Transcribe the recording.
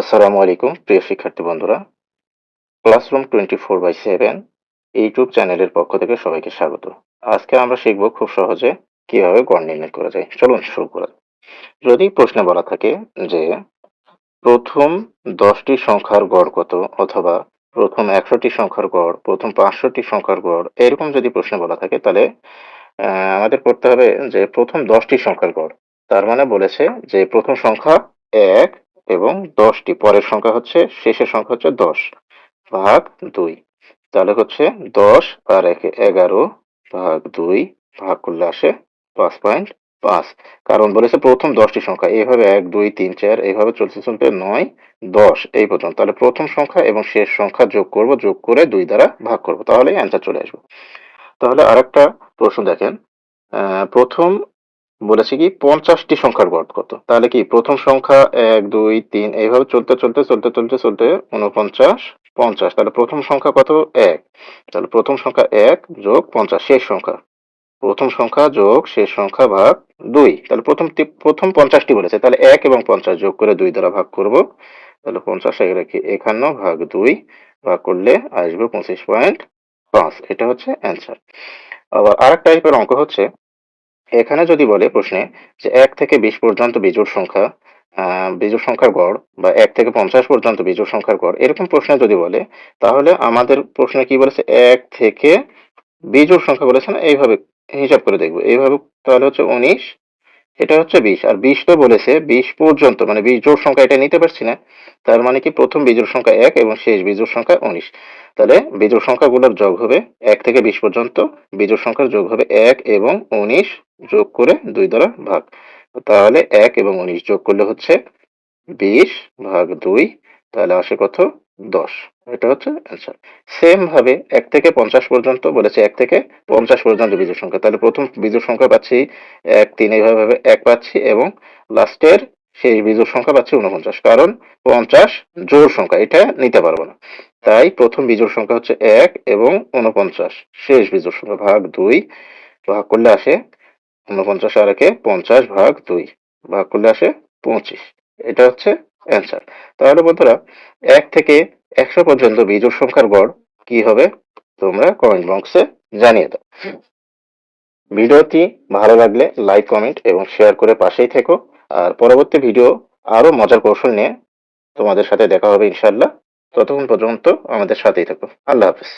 আসসালামু আলাইকুম, প্রিয় শিক্ষার্থী বন্ধুরা। Classroom twenty four by seven YouTube চ্যানেলের পক্ষ থেকে সবাইকে স্বাগত। আজকে আমরা শিখব খুব সহজে কীভাবে গড় নির্ণয় করা যায়। চলুন শুরু করা। যদি প্রশ্নে বলা থাকে যে প্রথম দশটি সংখ্যার গড় কত অথবা প্রথম একশোটি সংখ্যার গড়, প্রথম পাঁচশোটি সংখ্যার গড়, এরকম যদি প্রশ্নে বলা থাকে তাহলে আমাদের করতে হবে যে প্রথম দশটি সংখ্যার গড়। তার মানে বলেছে যে প্রথম সংখ্যা এক এবং দশটি। পরের সংখ্যা হচ্ছে, শেষের সংখ্যা হচ্ছে দশ ভাগ দুই। তাহলে হচ্ছে দশ আর একে এগারো ভাগ দুই ভাগ করলে আসে পাঁচ পয়েন্ট পাঁচ। কারণ বলেছে প্রথম দশটি সংখ্যা এইভাবে এক, দুই, তিন, চার এইভাবে চলতে চলতে নয়, দশ, এই পর্যন্ত। তাহলে প্রথম সংখ্যা এবং শেষ সংখ্যা যোগ করব, যোগ করে দুই দ্বারা ভাগ করব। তাহলে অ্যান্সার চলে আসবে। তাহলে আরেকটা প্রশ্ন দেখেন। প্রথম বলেছে কি, পঞ্চাশটি সংখ্যার গড় কত? তাহলে কি, প্রথম সংখ্যা এক, দুই, তিন, এইভাবে চলতে চলতে চলতে চলতে চলতে উনপঞ্চাশ পঞ্চাশ। তাহলে প্রথম সংখ্যা কত? এক। তাহলে প্রথম সংখ্যা এক যোগ পঞ্চাশ, শেষ সংখ্যা। প্রথম সংখ্যা যোগ, শেষ সংখ্যা ভাগ দুই। তাহলে প্রথম প্রথম পঞ্চাশটি বলেছে, তাহলে এক এবং পঞ্চাশ যোগ করে দুই দ্বারা ভাগ করব। তাহলে পঞ্চাশ এক রেখে একান্ন ভাগ দুই ভাগ করলে আসবে পঁচিশ পয়েন্ট পাঁচ। এটা হচ্ছে অ্যান্সার। আবার আরেক টাইপের অঙ্ক হচ্ছে এখানে যদি বলে প্রশ্নে যে এক থেকে বিশ পর্যন্ত বিজোড় সংখ্যা বিজোড় সংখ্যার গড় বা এক থেকে পঞ্চাশ পর্যন্ত বিজোড় সংখ্যার গড়, এরকম প্রশ্নে যদি বলে, তাহলে আমাদের প্রশ্নে কি বলেছে? এক থেকে বিজোড় সংখ্যা বলেছে না? এইভাবে হিসাব করে দেখব। এইভাবে তাহলে হচ্ছে উনিশ, এটা হচ্ছে বিশ। আর বিশ তো বলেছে, বিশ পর্যন্ত মানে বিজোড় সংখ্যা এটা নিতে পারছি না। তার মানে কি? প্রথম বিজোড় সংখ্যা এক এবং শেষ বিজোড় সংখ্যা উনিশ। তাহলে বিজোড় সংখ্যাগুলোর যোগ হবে এক থেকে বিশ পর্যন্ত, বিজোড় সংখ্যার যোগ হবে এক এবং উনিশ যোগ করে দুই দ্বারা ভাগ। তাহলে এক এবং উনিশ যোগ করলে হচ্ছে বিশ ভাগ দুই, তাহলে আসে কত? দশ। এটা হচ্ছে অ্যান্সার সেম ভাবে এক থেকে পঞ্চাশ পর্যন্ত বলেছে, এক থেকে পঞ্চাশ পর্যন্ত বিজোড় সংখ্যা। তাহলে প্রথম বিজোড় সংখ্যা পাচ্ছি এক, তিন, এইভাবে এক পাচ্ছি এবং লাস্টের শেষ বিজোড় সংখ্যা পাচ্ছি উনপঞ্চাশ কারণ পঞ্চাশ জোড় সংখ্যা, এটা নিতে পারব না। তাই প্রথম বিজোড় সংখ্যা হচ্ছে এক এবং উনপঞ্চাশ শেষ বিজোড় সংখ্যা ভাগ দুই, ভাগ করলে আসে উনপঞ্চাশ আর একে পঞ্চাশ ভাগ দুই, ভাগ করলে আসে পঁচিশ। এটা হচ্ছে অ্যান্সার তাহলে বন্ধুরা, এক থেকে একশো পর্যন্ত বিজোড় সংখ্যার গড় কি হবে? তোমরা কমেন্ট বক্সে জানিয়ে দাও। ভিডিওটি ভালো লাগলে লাইক কমেন্ট এবং শেয়ার করে পাশেই থেকো। আর পরবর্তী ভিডিও আরও মজার কৌশল নিয়ে তোমাদের সাথে দেখা হবে ইনশাল্লাহ ততক্ষণ পর্যন্ত আমাদের সাথেই থাকো। আল্লাহ হাফেজ।